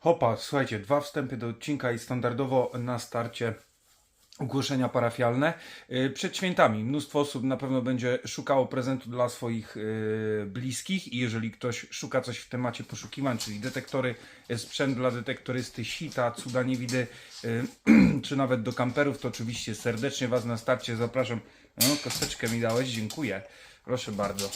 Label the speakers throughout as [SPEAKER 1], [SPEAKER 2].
[SPEAKER 1] Hopa, słuchajcie, dwa wstępy do odcinka i standardowo na starcie ogłoszenia parafialne. Yy, Przed świętami mnóstwo osób na pewno będzie szukało prezentu dla swoich yy, bliskich i jeżeli ktoś szuka coś w temacie poszukiwań, czyli detektory, yy, sprzęt dla detektorysty, sita, cuda niewidy, czy nawet do kamperów, to oczywiście serdecznie Was na starcie zapraszam. No, kosteczkę mi dałeś, dziękuję. Proszę bardzo.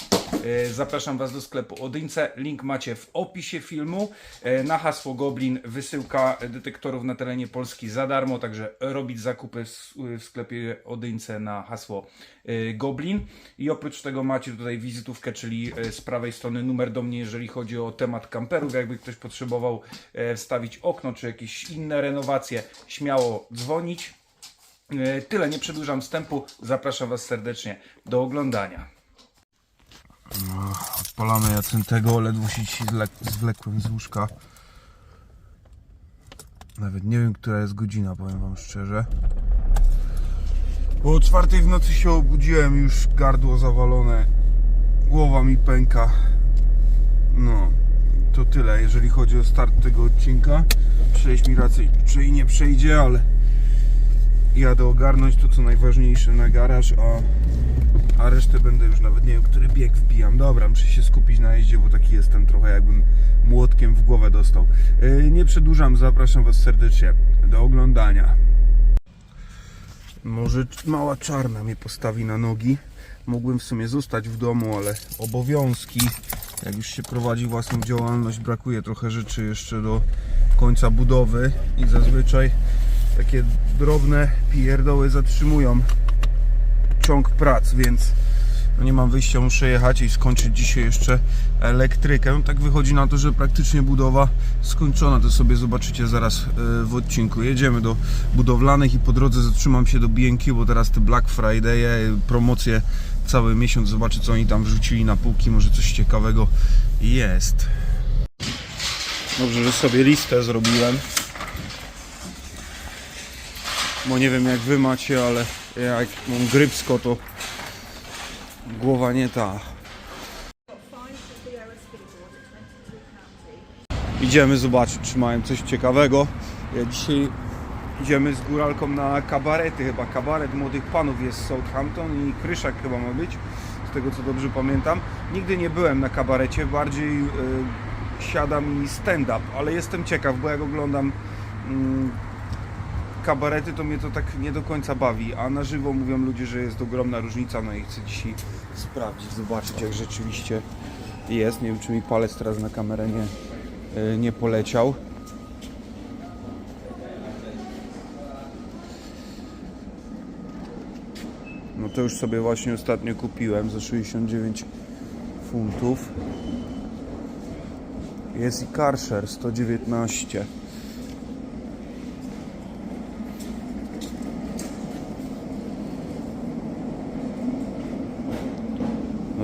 [SPEAKER 1] E, Zapraszam Was do sklepu Odyńce. Link macie w opisie filmu. E, Na hasło Goblin wysyłka detektorów na terenie Polski za darmo, także robić zakupy w sklepie Odyńce na hasło e, Goblin. I oprócz tego macie tutaj wizytówkę, czyli z prawej strony numer do mnie, jeżeli chodzi o temat kamperów. Jakby ktoś potrzebował wstawić okno czy jakieś inne renowacje, śmiało dzwonić. Tyle, nie przedłużam wstępu. Zapraszam Was serdecznie do oglądania. Odpalamy Jacentego, ledwo się zwlekłem z łóżka. Nawet nie wiem, która jest godzina, powiem Wam szczerze. Bo o czwartej w nocy się obudziłem, już gardło zawalone, głowa mi pęka. No, to tyle, jeżeli chodzi o start tego odcinka. Przejść mi raczej, czyli nie przejdzie, ale jadę ogarnąć to, co najważniejsze na garaż, a a resztę będę już nawet nie wiem, który bieg wbijam. Dobra, muszę się skupić na jeździe, bo taki jestem trochę jakbym młotkiem w głowę dostał. Yy, nie przedłużam, zapraszam Was serdecznie do oglądania. Może mała czarna mnie postawi na nogi. Mógłbym w sumie zostać w domu, ale obowiązki, jak już się prowadzi własną działalność, brakuje trochę rzeczy jeszcze do końca budowy i zazwyczaj takie drobne pierdoły zatrzymują ciąg prac, więc no nie mam wyjścia, muszę jechać i skończyć dzisiaj jeszcze elektrykę. No tak wychodzi na to, że praktycznie budowa skończona, to sobie zobaczycie zaraz e, w odcinku. Jedziemy do budowlanych i po drodze zatrzymam się do BNQ, bo teraz te Black Friday, e, promocje cały miesiąc, zobaczę co oni tam wrzucili na półki, może coś ciekawego jest. Dobrze, że sobie listę zrobiłem. Bo nie wiem jak wy macie, ale jak mam grypsko to głowa nie ta. Idziemy zobaczyć, czy mają coś ciekawego. Ja dzisiaj idziemy z góralką na kabarety, chyba kabaret młodych panów jest Southampton i Kryszak chyba ma być, z tego co dobrze pamiętam. Nigdy nie byłem na kabarecie, bardziej y, siada mi stand-up, ale jestem ciekaw, bo jak oglądam mm, kabarety, to mnie to tak nie do końca bawi, a na żywo mówią ludzie, że jest ogromna różnica, no i chcę dzisiaj sprawdzić, zobaczyć jak rzeczywiście jest. Nie wiem, czy mi palec teraz na kamerę nie, y, nie poleciał. No to już sobie właśnie ostatnio kupiłem za 69 funtów. Jest i Karcher 119.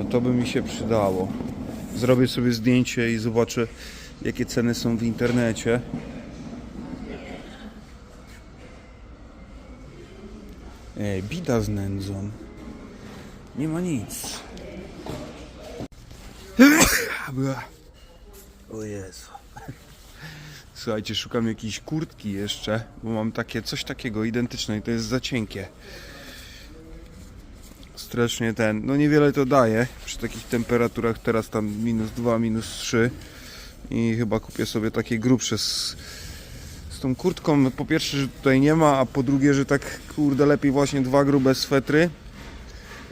[SPEAKER 1] to by mi się przydało. Zrobię sobie zdjęcie i zobaczę jakie ceny są w internecie. Ej, bida z nędzą. Nie ma nic. O Jezu. Słuchajcie, szukam jakiejś kurtki jeszcze, bo mam takie coś takiego identyczne i to jest za cienkie strasznie ten, no niewiele to daje przy takich temperaturach, teraz tam minus 2, minus 3 i chyba kupię sobie takie grubsze z, z tą kurtką, po pierwsze, że tutaj nie ma, a po drugie, że tak kurde lepiej właśnie dwa grube swetry,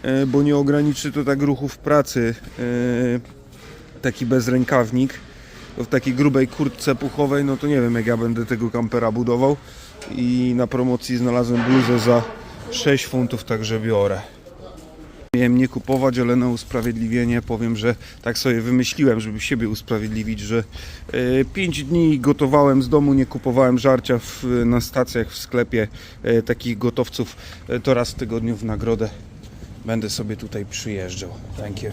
[SPEAKER 1] e, bo nie ograniczy to tak ruchów pracy e, taki bezrękawnik. W takiej grubej kurtce puchowej, no to nie wiem jak ja będę tego kampera budował. I na promocji znalazłem bluzę za 6 funtów, także biorę. Miałem nie kupować, ale na usprawiedliwienie powiem, że tak sobie wymyśliłem, żeby siebie usprawiedliwić, że 5 dni gotowałem z domu, nie kupowałem żarcia w, na stacjach, w sklepie e, takich gotowców, e, to raz w tygodniu w nagrodę będę sobie tutaj przyjeżdżał. Thank you.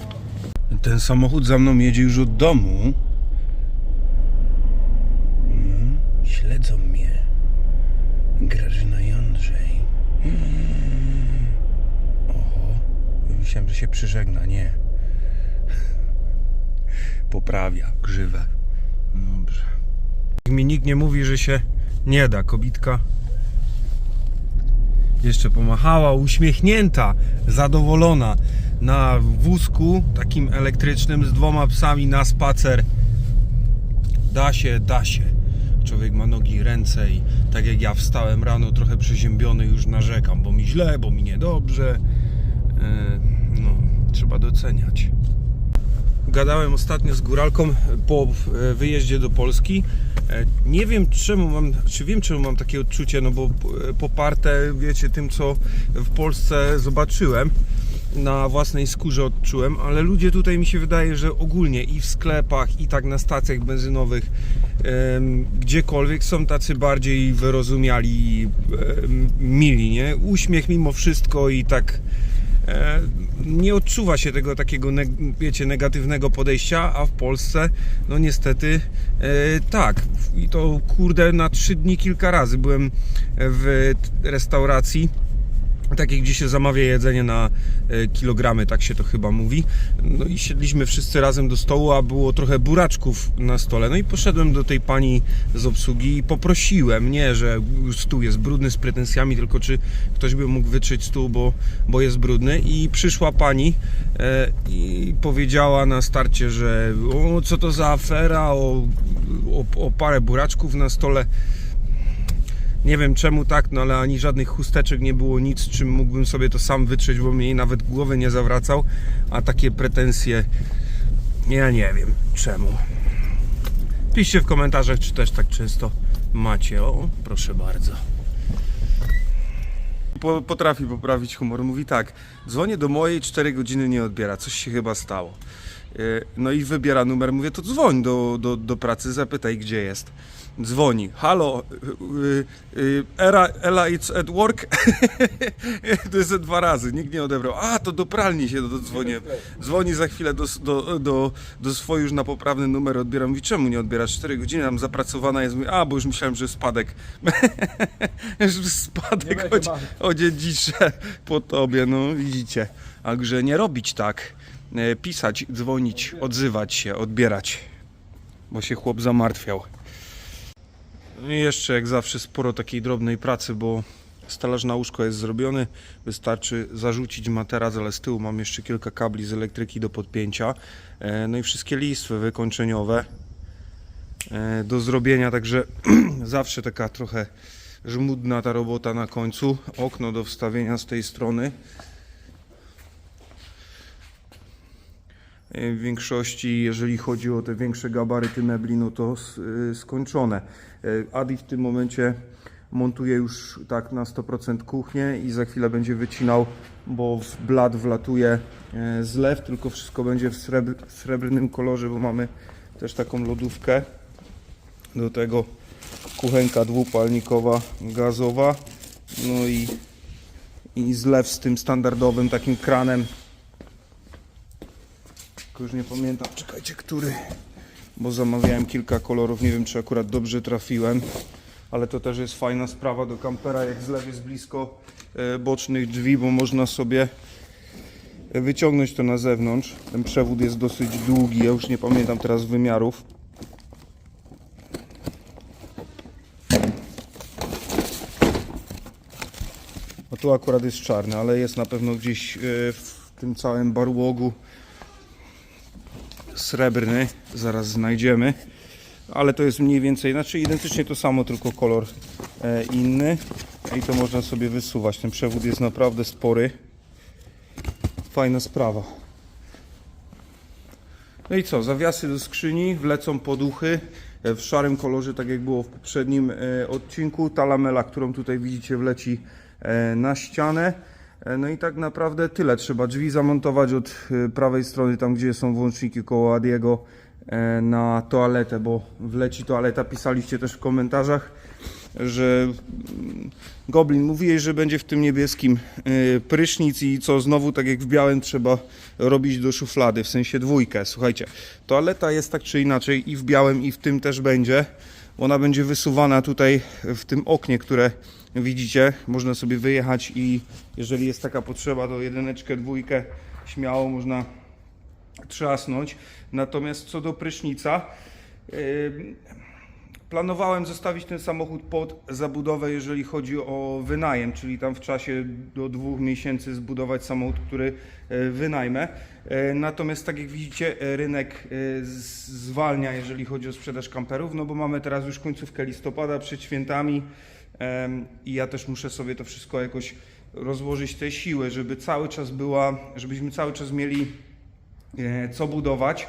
[SPEAKER 1] Ten samochód za mną jedzie już od domu. Mm, śledzą mnie. Grażyna i Andrzej. Myślałem, że się przyżegna, nie. Poprawia grzywę. Dobrze. mi nikt nie mówi, że się nie da. Kobitka jeszcze pomachała, uśmiechnięta, zadowolona na wózku takim elektrycznym z dwoma psami na spacer. Da się, da się. Człowiek ma nogi, ręce i tak jak ja wstałem rano trochę przeziębiony, już narzekam, bo mi źle, bo mi niedobrze. E, No, trzeba doceniać. Gadałem ostatnio z góralką po e, wyjeździe do Polski. E, Nie wiem czemu mam, czy wiem czemu mam takie odczucie, no bo e, poparte, wiecie, tym co w Polsce zobaczyłem, na własnej skórze odczułem, ale ludzie tutaj mi się wydaje, że ogólnie i w sklepach, i tak na stacjach benzynowych, gdziekolwiek są tacy bardziej wyrozumiali, mili, nie? Uśmiech mimo wszystko i tak e, nie odczuwa się tego takiego, wiecie, negatywnego podejścia, a w Polsce, no niestety, e, tak. I to kurde na trzy dni kilka razy byłem w restauracji takiej, gdzie się zamawia jedzenie na e, kilogramy, tak się to chyba mówi. No i siedliśmy wszyscy razem do stołu, a było trochę buraczków na stole. No i poszedłem do tej pani z obsługi i poprosiłem, nie, że stół jest brudny z pretensjami, tylko czy ktoś by mógł wytrzeć stół, bo, bo jest brudny. I przyszła pani e, i powiedziała na starcie, że o, co to za afera, o, o, o parę buraczków na stole. Nie wiem czemu tak, no ale ani żadnych chusteczek nie było, nic czym mógłbym sobie to sam wytrzeć, bo mnie nawet głowy nie zawracał, a takie pretensje, ja nie wiem czemu. Piszcie w komentarzach, czy też tak często macie. O, proszę bardzo. Po, potrafi poprawić humor. Mówi tak, dzwonię do mojej, 4 godziny nie odbiera, coś się chyba stało. Yy, No i wybiera numer, mówię, to dzwoń do, do, do pracy, zapytaj gdzie jest. Dzwoni, halo, yy, yy, Ela, Ela it's at work? to jest ze dwa razy, nikt nie odebrał. A, to do pralni się dodzwonię. Dzwoni za chwilę do, do, do, do swojej już na poprawny numer, odbieram. Mówi, czemu nie odbierasz? 4 godziny, tam zapracowana jest. Mówi, a, bo już myślałem, że spadek. spadek o, o dziedzicze po tobie, no widzicie. Także nie robić tak. E, Pisać, dzwonić, odzywać się, odbierać. Bo się chłop zamartwiał. No i jeszcze jak zawsze sporo takiej drobnej pracy, bo stelaż na łóżko jest zrobiony. Wystarczy zarzucić materac, ale z tyłu mam jeszcze kilka kabli z elektryki do podpięcia. E, No i wszystkie listwy wykończeniowe e, do zrobienia, także zawsze taka trochę żmudna ta robota na końcu. Okno do wstawienia z tej strony. W większości, jeżeli chodzi o te większe gabaryty mebli, no to y, skończone. E, Adi w tym momencie montuje już tak na 100% kuchnię i za chwilę będzie wycinał, bo w blat wlatuje zlew, tylko wszystko będzie w srebrnym kolorze, bo mamy też taką lodówkę. Do tego kuchenka dwupalnikowa, gazowa, no i, i zlew z tym standardowym takim kranem tylko już nie pamiętam, czekajcie, który, bo zamawiałem kilka kolorów, nie wiem czy akurat dobrze trafiłem, ale to też jest fajna sprawa do kampera, jak zlew jest blisko e, bocznych drzwi, bo można sobie wyciągnąć to na zewnątrz. Ten przewód jest dosyć długi, ja już nie pamiętam teraz wymiarów. No tu akurat jest czarny, ale jest na pewno gdzieś e, w tym całym barłogu srebrny, zaraz znajdziemy, ale to jest mniej więcej, znaczy identycznie to samo, tylko kolor e, inny i to można sobie wysuwać. Ten przewód jest naprawdę spory. Fajna sprawa. No i co, zawiasy do skrzyni wlecą poduchy e, w szarym kolorze, tak jak było w poprzednim e, odcinku. Ta lamela, którą tutaj widzicie, wleci na ścianę. E, No i tak naprawdę tyle. Trzeba drzwi zamontować od e, prawej strony, tam gdzie są włączniki koło Adiego, e, na toaletę, bo wleci toaleta. Pisaliście też w komentarzach, że mm, Goblin mówiłeś, że będzie w tym niebieskim prysznic i co znowu tak jak w białym trzeba robić do szuflady, w sensie dwójkę. Słuchajcie, toaleta jest tak czy inaczej i w białym i w tym też będzie. Ona będzie wysuwana tutaj w tym oknie, które widzicie. Można sobie wyjechać i jeżeli jest taka potrzeba, to jedyneczkę, dwójkę śmiało można trzasnąć. Natomiast co do prysznica, yy, Planowałem zostawić ten samochód pod zabudowę, jeżeli chodzi o wynajem, czyli tam w czasie do dwóch miesięcy zbudować samochód, który e, wynajmę. E, Natomiast tak jak widzicie, rynek zwalnia, jeżeli chodzi o sprzedaż kamperów, no bo mamy teraz już końcówkę listopada przed świętami i ja też muszę sobie to wszystko jakoś rozłożyć te siły, żeby cały czas była, żebyśmy cały czas mieli e, co budować.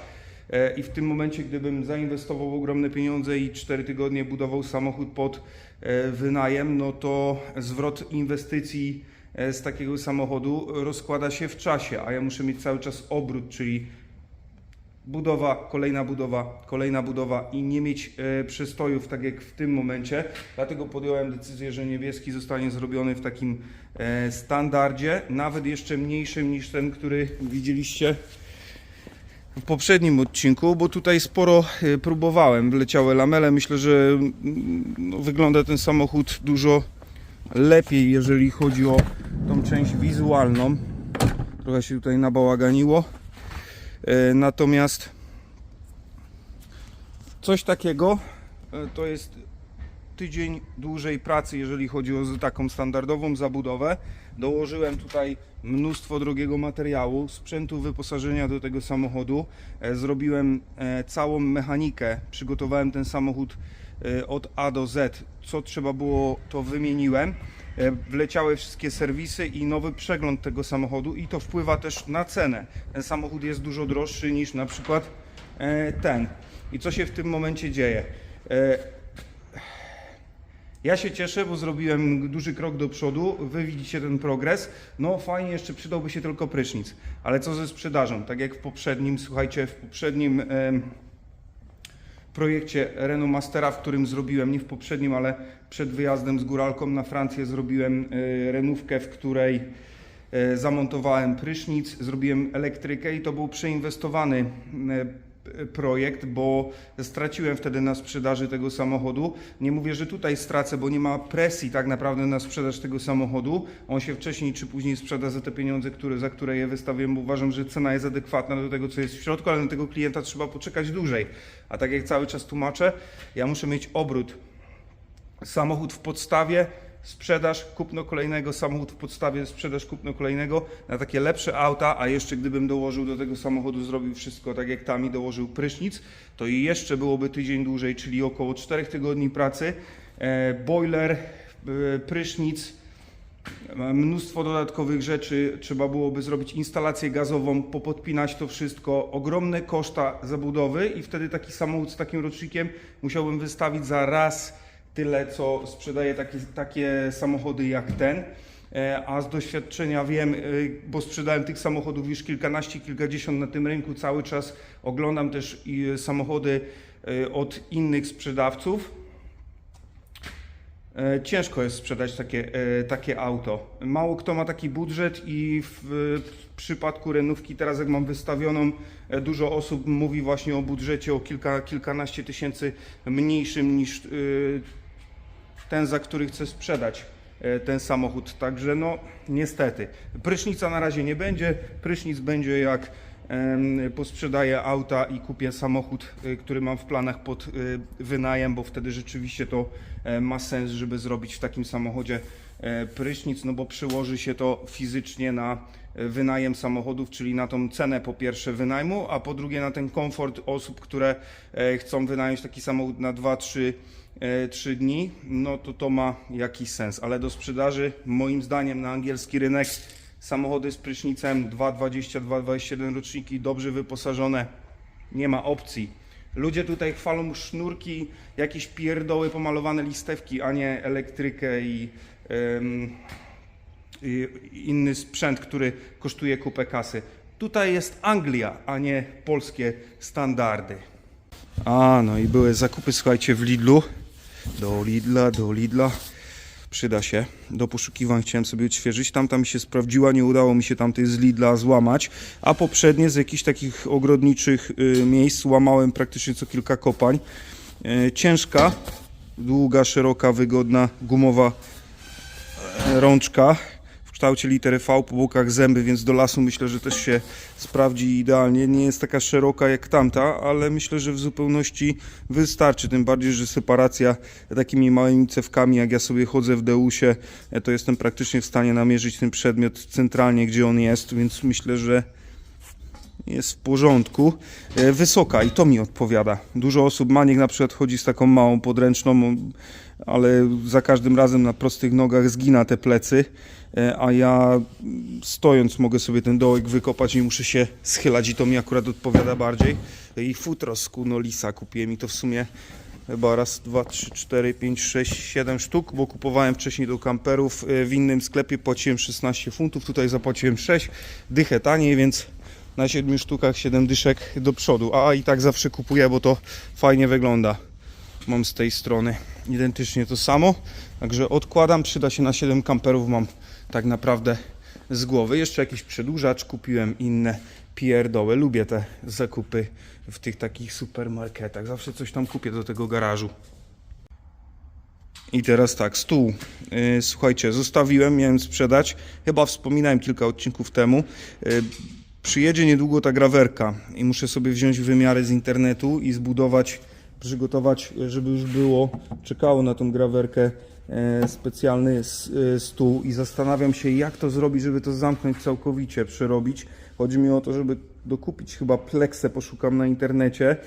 [SPEAKER 1] E, I w tym momencie, gdybym zainwestował ogromne pieniądze i 4 tygodnie budował samochód pod e, wynajem, no to zwrot inwestycji z takiego samochodu rozkłada się w czasie, a ja muszę mieć cały czas obrót, czyli budowa, kolejna budowa, kolejna budowa i nie mieć e, przestojów, tak jak w tym momencie. Dlatego podjąłem decyzję, że niebieski zostanie zrobiony w takim e, standardzie, nawet jeszcze mniejszym niż ten, który widzieliście w poprzednim odcinku, bo tutaj sporo e, próbowałem. Wleciały lamele. Myślę, że mm, no, wygląda ten samochód dużo lepiej, jeżeli chodzi o tą część wizualną. Trochę się tutaj nabałaganiło. E, Natomiast coś takiego e, to jest tydzień dłużej pracy, jeżeli chodzi o taką standardową zabudowę. Dołożyłem tutaj mnóstwo drogiego materiału, sprzętu wyposażenia do tego samochodu. E, Zrobiłem całą mechanikę, przygotowałem ten samochód od A do Z. Co trzeba było, to wymieniłem. E, Wleciały wszystkie serwisy i nowy przegląd tego samochodu i to wpływa też na cenę. Ten samochód jest dużo droższy niż na przykład e, ten. I co się w tym momencie dzieje? E, ja się cieszę, bo zrobiłem duży krok do przodu. Wy widzicie ten progres. No fajnie, jeszcze przydałby się tylko prysznic. Ale co ze sprzedażą? Tak jak w poprzednim, słuchajcie, w poprzednim projekcie Renault Mastera, w którym zrobiłem, nie w poprzednim, ale przed wyjazdem z góralką na Francję zrobiłem e, renówkę, w której e, zamontowałem prysznic, zrobiłem elektrykę i to był przeinwestowany e, projekt, bo straciłem wtedy na sprzedaży tego samochodu. Nie mówię, że tutaj stracę, bo nie ma presji tak naprawdę na sprzedaż tego samochodu. On się wcześniej czy później sprzeda za te pieniądze, które, za które je wystawiłem, bo uważam, że cena jest adekwatna do tego, co jest w środku, ale na tego klienta trzeba poczekać dłużej. A tak jak cały czas tłumaczę, ja muszę mieć obrót samochód w podstawie, sprzedaż, kupno kolejnego, samochód w podstawie, sprzedaż, kupno kolejnego na takie lepsze auta, a jeszcze gdybym dołożył do tego samochodu, zrobił wszystko tak jak tam i dołożył prysznic, to i jeszcze byłoby tydzień dłużej, czyli około 4 tygodni pracy. E, boiler, e, prysznic, e, mnóstwo dodatkowych rzeczy, trzeba byłoby zrobić instalację gazową, popodpinać to wszystko, ogromne koszta zabudowy i wtedy taki samochód z takim rocznikiem musiałbym wystawić za raz tyle, co sprzedaje takie, takie samochody jak ten. E, A z doświadczenia wiem, e, bo sprzedałem tych samochodów już kilkanaście, kilkadziesiąt na tym rynku cały czas. Oglądam też i samochody e, od innych sprzedawców. E, Ciężko jest sprzedać takie, e, takie auto. Mało kto ma taki budżet i w, w przypadku renówki teraz jak mam wystawioną, e, dużo osób mówi właśnie o budżecie o kilka, kilkanaście tysięcy mniejszym niż e, ten, za który chcę sprzedać e, ten samochód. Także no niestety. Prysznica na razie nie będzie. Prysznic będzie jak posprzedaję auta i kupię samochód, y, który mam w planach pod y, wynajem, bo wtedy rzeczywiście to e, ma sens, żeby zrobić w takim samochodzie e, prysznic, no bo przyłoży się to fizycznie na e, wynajem samochodów, czyli na tą cenę po pierwsze wynajmu, a po drugie na ten komfort osób, które e, chcą wynająć taki samochód na 2-3 3 dni, no to to ma jakiś sens, ale do sprzedaży moim zdaniem na angielski rynek samochody z prysznicem 2.20, 2.21 roczniki dobrze wyposażone, nie ma opcji. Ludzie tutaj chwalą sznurki, jakieś pierdoły, pomalowane listewki, a nie elektrykę i inny sprzęt, który kosztuje kupę kasy. Tutaj jest Anglia, a nie polskie standardy. A, no i były zakupy, słuchajcie, w Lidlu. Do Lidla, do Lidla. Przyda się. Do poszukiwań chciałem sobie odświeżyć. Tamta mi się sprawdziła, nie udało mi się tamtej z Lidla złamać. A poprzednie z jakichś takich ogrodniczych y, miejsc łamałem praktycznie co kilka kopań. Y, ciężka, długa, szeroka, wygodna, gumowa e, rączka, kształcie litery V, po bokach zęby, więc do lasu myślę, że też się sprawdzi idealnie. Nie jest taka szeroka jak tamta, ale myślę, że w zupełności wystarczy. Tym bardziej, że separacja takimi małymi cewkami, jak ja sobie chodzę w Deusie, e, to jestem praktycznie w stanie namierzyć ten przedmiot centralnie, gdzie on jest, więc myślę, że jest w porządku. E, Wysoka i to mi odpowiada. Dużo osób maniek na przykład chodzi z taką małą podręczną, ale za każdym razem na prostych nogach zgina te plecy, e, a ja mm, stojąc mogę sobie ten dołek wykopać i muszę się schylać i to mi akurat odpowiada bardziej. I futro z Kunolisa kupiłem i to w sumie chyba raz, dwa, trzy, cztery, pięć, sześć, siedem sztuk, bo kupowałem wcześniej do kamperów e, w innym sklepie, płaciłem 16 funtów, tutaj zapłaciłem 6, dychę taniej, więc na 7 sztukach 7 dyszek do przodu, a i tak zawsze kupuję, bo to fajnie wygląda. Mam z tej strony identycznie to samo, także odkładam, przyda się na 7 kamperów, mam tak naprawdę z głowy. Jeszcze jakiś przedłużacz kupiłem, inne pierdoły. Lubię te zakupy w tych takich supermarketach. Zawsze coś tam kupię do tego garażu. I teraz tak, stół. Yy, Słuchajcie, zostawiłem, miałem sprzedać. Chyba wspominałem kilka odcinków temu. Yy, Przyjedzie niedługo ta grawerka i muszę sobie wziąć wymiary z internetu i zbudować, przygotować, żeby już było, czekało na tą grawerkę e, specjalny e, stół i zastanawiam się jak to zrobić, żeby to zamknąć całkowicie, przerobić. Chodzi mi o to, żeby dokupić chyba pleksę, poszukam na internecie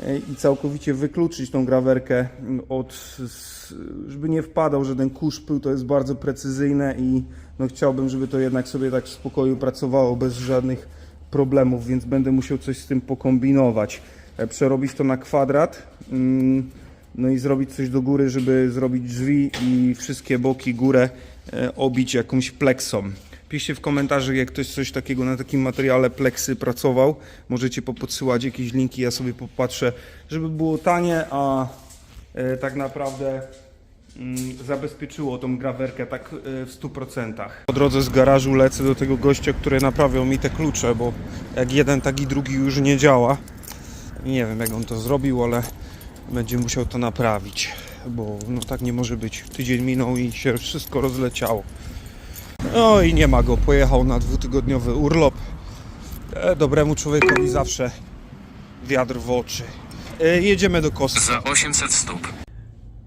[SPEAKER 1] e, i całkowicie wykluczyć tą grawerkę od, żeby nie wpadał żaden kurz, pył, to jest bardzo precyzyjne i no chciałbym, żeby to jednak sobie tak w spokoju pracowało bez żadnych problemów, więc będę musiał coś z tym pokombinować. E, Przerobić to na kwadrat, mm, no i zrobić coś do góry, żeby zrobić drzwi i wszystkie boki, górę e, obić jakąś pleksą. Piszcie w komentarzach, jak ktoś coś takiego na takim materiale pleksy pracował. Możecie popodsyłać jakieś linki, ja sobie popatrzę, żeby było tanie, a e, tak naprawdę mm, zabezpieczyło tą grawerkę tak w 100%. Po drodze z garażu lecę do tego gościa, który naprawiał mi te klucze, bo jak jeden, tak i drugi już nie działa. Nie wiem jak on to zrobił, ale będzie musiał to naprawić, bo no tak nie może być. Tydzień minął i się wszystko rozleciało. No i nie ma go, pojechał na dwutygodniowy urlop. E, dobremu człowiekowi zawsze wiatr w oczy. E, jedziemy do Kosty.
[SPEAKER 2] Za 800 stóp.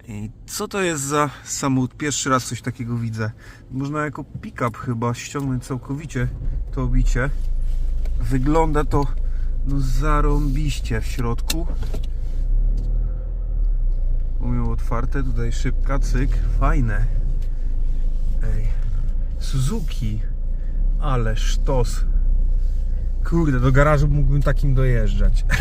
[SPEAKER 1] I co to jest za samochód? Pierwszy raz coś takiego widzę. Można jako pick-up chyba ściągnąć całkowicie to obicie. Wygląda to no zarąbiście w środku. Umiał otwarte, tutaj szybka, cyk, fajne. Ej, Suzuki, ale sztos. Kurde, do garażu mógłbym takim dojeżdżać.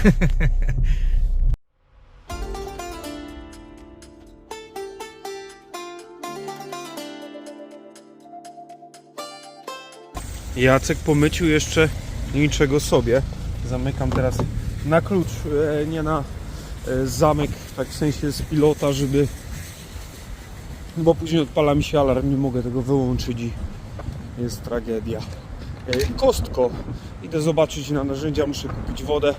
[SPEAKER 1] Jacek po myciu jeszcze niczego sobie. Zamykam teraz na klucz, e, nie na e, zamek, tak w sensie z pilota, żeby. Bo później odpala mi się alarm, nie mogę tego wyłączyć i jest tragedia. E, Kostko. Idę zobaczyć na narzędzia, muszę kupić wodę.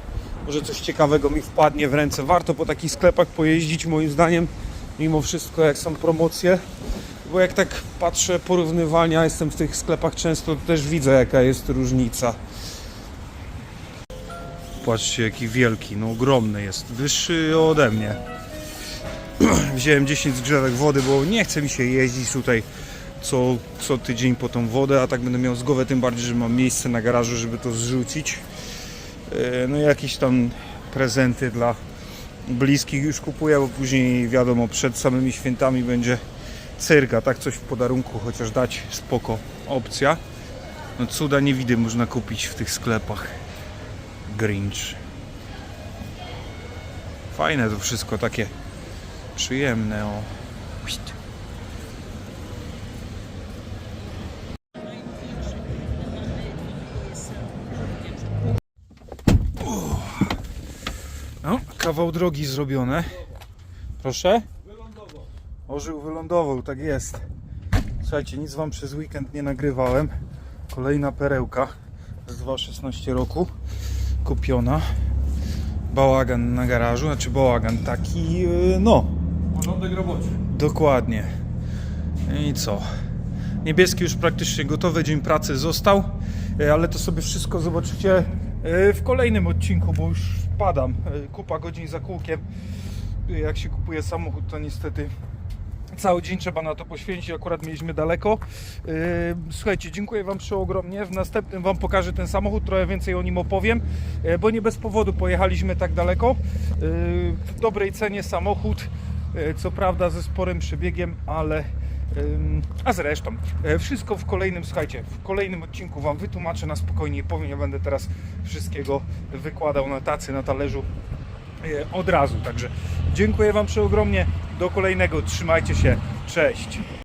[SPEAKER 1] Może coś ciekawego mi wpadnie w ręce. Warto po takich sklepach pojeździć, moim zdaniem, mimo wszystko, jak są promocje. Bo jak tak patrzę porównywania, jestem w tych sklepach często, to też widzę jaka jest różnica. Patrzcie jaki wielki, no ogromny jest, wyższy ode mnie. Wziąłem 10 zgrzewek wody, bo nie chce mi się jeździć tutaj co, co tydzień po tą wodę, a tak będę miał z głowy, tym bardziej, że mam miejsce na garażu, żeby to zrzucić. E, No jakieś tam prezenty dla bliskich już kupuję, bo później wiadomo, przed samymi świętami będzie cyrka, tak coś w podarunku chociaż dać, spoko opcja. No cuda nie widy można kupić w tych sklepach. Grinch. Fajne to wszystko, takie przyjemne. O. No, kawał drogi zrobione. Proszę? Ożył wylądował, tak jest. Słuchajcie, nic wam przez weekend nie nagrywałem. Kolejna perełka z 2016 roku. Kupiona. Bałagan na garażu, znaczy bałagan taki, yy, no,
[SPEAKER 3] Porządek roboczy.
[SPEAKER 1] dokładnie. I co? Niebieski już praktycznie gotowy, dzień pracy został, e, ale to sobie wszystko zobaczycie e, w kolejnym odcinku, bo już padam. E, Kupa godzin za kółkiem. E, Jak się kupuje samochód, to niestety cały dzień trzeba na to poświęcić. Akurat mieliśmy daleko. Yy, Słuchajcie, dziękuję Wam przeogromnie. W następnym Wam pokażę ten samochód, trochę więcej o nim opowiem, yy, bo nie bez powodu pojechaliśmy tak daleko. Yy, W dobrej cenie samochód, co prawda ze sporym przebiegiem, ale. A zresztą, wszystko w kolejnym, słuchajcie, w kolejnym odcinku Wam wytłumaczę na spokojnie, powiem, nie będę teraz wszystkiego wykładał na tacy, na talerzu od razu. Także dziękuję Wam przeogromnie. Do kolejnego. Trzymajcie się. Cześć.